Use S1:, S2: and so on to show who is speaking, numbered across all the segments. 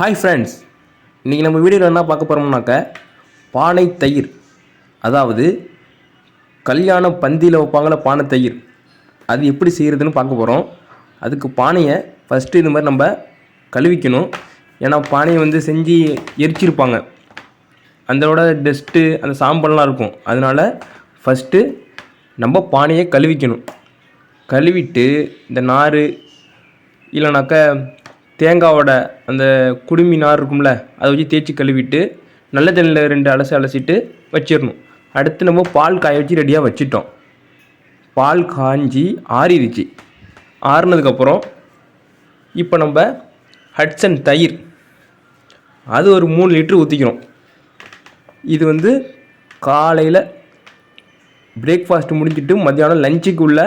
S1: Hi friends இன்றைக்கி நம்ம வீடியோவில் என்ன பார்க்க போகிறோம்னாக்க பானை தயிர். அதாவது கல்யாண பந்தியில் வைப்பாங்கள பானை தயிர். அது எப்படி செய்கிறதுன்னு பார்க்க போகிறோம் அதுக்கு பானையை ஃபஸ்ட்டு இது மாதிரி நம்ம கழுவிக்கணும். ஏன்னா பானையை வந்து செஞ்சு எரிச்சிருப்பாங்க. அதோட டஸ்ட்டு அந்த சாம்பல்லாம் இருக்கும். அதனால் ஃபஸ்ட்டு நம்ம பானையை கழுவிக்கணும். கழுவிட்டு இந்த நார் இல்லைனாக்கா தேங்காவோட அந்த குடுமி நார் இருக்கும்ல அதை வச்சு தேய்ச்சி கழுவிட்டு நல்ல தண்ணியில் ரெண்டு அலசி அலசிட்டு வச்சிடணும் அடுத்து நம்ம பால் காய வச்சு ரெடியாக வச்சிட்டோம். பால் காஞ்சி ஆறிடுச்சு. ஆறுனதுக்கப்புறம் இப்போ நம்ம ஹட்சன் தயிர். அது ஒரு மூணு லிட்ரு ஊற்றிக்கிறோம் இது வந்து காலையில் பிரேக்ஃபாஸ்ட் முடிஞ்சிட்டு மத்தியானம் லஞ்சுக்குள்ளே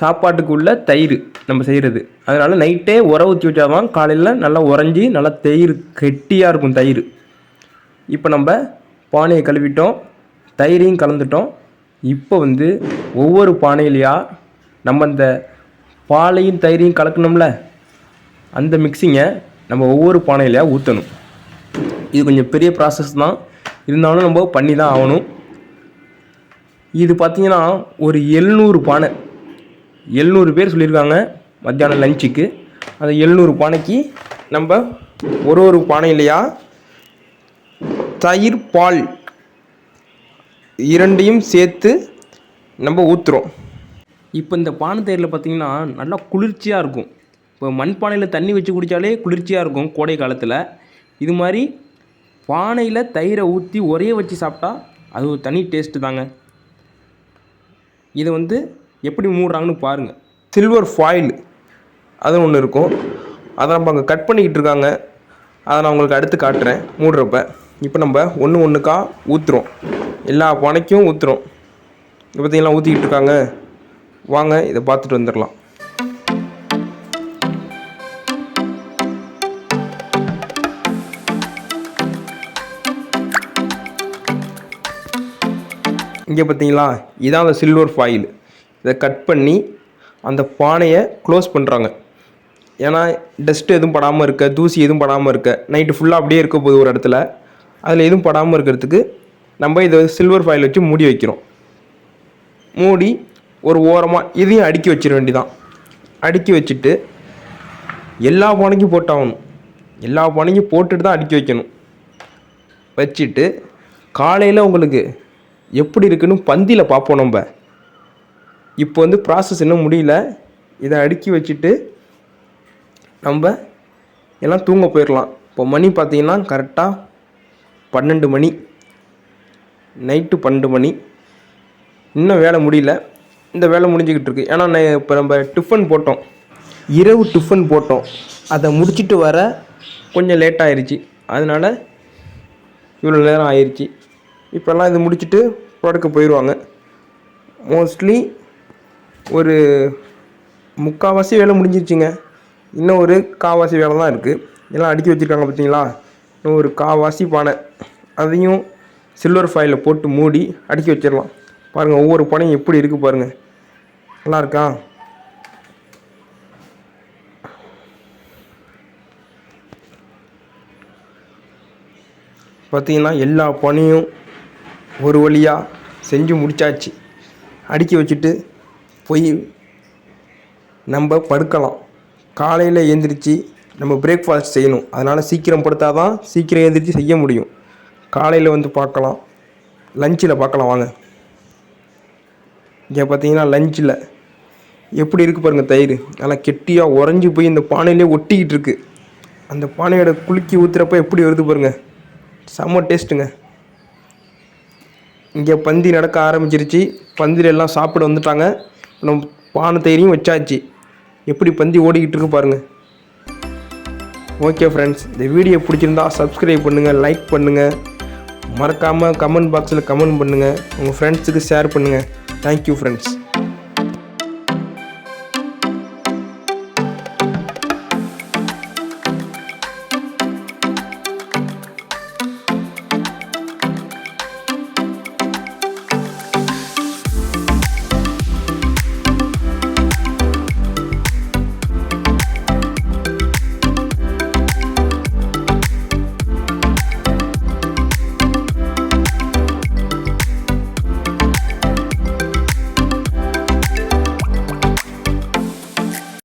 S1: சாப்பாட்டுக்குள்ளே தயிர். நம்ம செய்கிறது அதனால் நைட்டே உர ஊற்றி வச்சாதான் காலையில் நல்லா உறைஞ்சி நல்லா தயிர் கெட்டியாக இருக்கும் தயிர். இப்போ நம்ம பானையை கழுவிட்டோம் தயிரையும் கலந்துட்டோம். இப்போ வந்து ஒவ்வொரு பானையிலையா நம்ம இந்த பாலையும் தயிரையும் கலக்கணும்ல? அந்த மிக்சிங்கை நம்ம ஒவ்வொரு பானையிலையா ஊற்றணும் இது கொஞ்சம் பெரிய ப்ராசஸ் தான். இருந்தாலும் நம்ம பண்ணி தான் ஆகணும். இது பார்த்தீங்கன்னா ஒரு எழுநூறு பானை. எழுநூறு பேர் சொல்லியிருக்காங்க மத்தியானம் லஞ்சுக்கு அந்த எழுநூறு பானைக்கு நம்ம ஒரு ஒரு பானையிலையா தயிர் பால் இரண்டையும் சேர்த்து நம்ம ஊற்றுறோம் இப்போ இந்த பானை தயிரில் பார்த்திங்கன்னா நல்லா குளிர்ச்சியாக இருக்கும். இப்போ மண் பானையில் தண்ணி வச்சு குடித்தாலே குளிர்ச்சியாக இருக்கும் கோடை காலத்தில். இது மாதிரி பானையில் தயிரை ஊற்றி ஒரே வச்சு சாப்பிட்டா அது ஒரு தனி டேஸ்ட்டு தாங்க. இதை வந்து எப்படி மூடுறாங்கன்னு பாருங்கள் சில்வர் ஃபாயில் அது ஒன்று இருக்கும். அதை நம்ம அங்கே கட் பண்ணிக்கிட்டு இருக்காங்க. அதை நான் உங்களுக்கு அடுத்து காட்டுறேன் மூடுறப்ப. இப்போ நம்ம ஒன்று ஒன்றுக்கா ஊற்றுறோம் எல்லா பனைக்கும் ஊற்றுறோம் இப்போ பார்த்தீங்களா ஊற்றிக்கிட்டு இருக்காங்க. வாங்க இதை பார்த்துட்டு வந்துடலாம். இங்கே பார்த்தீங்களா இதான் அந்த சில்வர் ஃபாயில் இதை கட் பண்ணி அந்த பானையை க்ளோஸ் பண்ணுறாங்க ஏன்னா டஸ்ட்டு எதுவும் படாமல் இருக்க தூசி எதுவும் படாமல் இருக்க நைட்டு ஃபுல்லாக அப்படியே இருக்க போகுது ஒரு இடத்துல. அதில் எதுவும் படாமல் இருக்கிறதுக்கு நம்ம இதை சில்வர் ஃபாயில் வச்சு மூடி வைக்கிறோம். மூடி ஒரு ஓரமாக இதையும் அடுக்கி வச்சிட வேண்டிதான் அடுக்கி வச்சுட்டு எல்லா பானைக்கும் போட்டாகணும். எல்லா பானைக்கும் போட்டுட்டு தான் அடுக்கி வைக்கணும். வச்சுட்டு காலையில் உங்களுக்கு எப்படி இருக்குன்னு பந்தியில் பார்ப்போம் நம்ம. இப்போ வந்து ப்ராசஸ் இன்னும் முடியல. இதை அடுக்கி வச்சுட்டு நம்ம எல்லாம் தூங்க போயிடலாம் இப்போ மணி பார்த்தீங்கன்னா கரெக்டாக பன்னெண்டு மணி. நைட்டு பன்னெண்டு மணி. இன்னும் வேலை முடியல. இந்த வேலை முடிஞ்சுக்கிட்டு இருக்கு. ஏன்னா நான் இப்போ நம்ம டிஃபன் போட்டோம். இரவு டிஃபன் போட்டோம். அதை முடிச்சுட்டு வர கொஞ்சம் லேட் ஆயிடுச்சு அதனால் இவ்வளோ நேரம் ஆயிடுச்சு இப்போல்லாம் இது முடிச்சுட்டு ப்ராடக்ட் போயிடுவாங்க. மோஸ்ட்லி ஒரு முக்கால்வாசி வேலை முடிஞ்சிருச்சுங்க. இன்னும் ஒரு காவாசி வேலை தான் இருக்குது எல்லாம் அடுக்கி வச்சுருக்காங்க பார்த்தீங்களா இன்னும் ஒரு காவாசி பானை. அதையும் சில்வர் ஃபாயிலில் போட்டு மூடி அடுக்கி வச்சிடலாம். பாருங்கள் ஒவ்வொரு பானையும் எப்படி இருக்குது பாருங்கள் நல்லா இருக்கா? பார்த்தீங்கன்னா எல்லா பணியும் ஒரு வழியாக செஞ்சு முடிச்சாச்சு. அடுக்கி வச்சுட்டு போய் நம்ம படுக்கலாம். காலையில் எழுந்திரிச்சு நம்ம பிரேக்ஃபாஸ்ட் செய்யணும். அதனால் சீக்கிரம் படுத்தால் தான் சீக்கிரம் எழுந்திரிச்சு செய்ய முடியும். காலையில் வந்து பார்க்கலாம். லஞ்சில் பார்க்கலாம் வாங்க. இங்கே பார்த்தீங்கன்னா லஞ்சில் எப்படி இருக்குது பாருங்கள் தயிர். நல்லா கெட்டியாக உறைஞ்சி போய் இந்த பானையிலே ஒட்டிக்கிட்டு இருக்கு. அந்த பானையோட குலுக்கி ஊற்றுறப்ப எப்படி வருது பாருங்கள் செம்ம டேஸ்ட்டுங்க. இங்கே பந்தி நடக்க ஆரம்பிச்சிருச்சு. பந்தியில் எல்லாம் சாப்பிட வந்துட்டாங்க. நம்ம பானை வச்சாச்சு. எப்படி பந்தி ஓடிக்கிட்டு இருக்கு பாருங்கள் ஓகே ஃப்ரெண்ட்ஸ் இந்த வீடியோ பிடிச்சிருந்தா சப்ஸ்கிரைப் பண்ணுங்கள் லைக் பண்ணுங்கள் மறக்காமல் கமெண்ட் பாக்ஸில் கமெண்ட் பண்ணுங்கள் உங்கள் ஃப்ரெண்ட்ஸுக்கு ஷேர் பண்ணுங்கள் தேங்க்யூ ஃப்ரெண்ட்ஸ்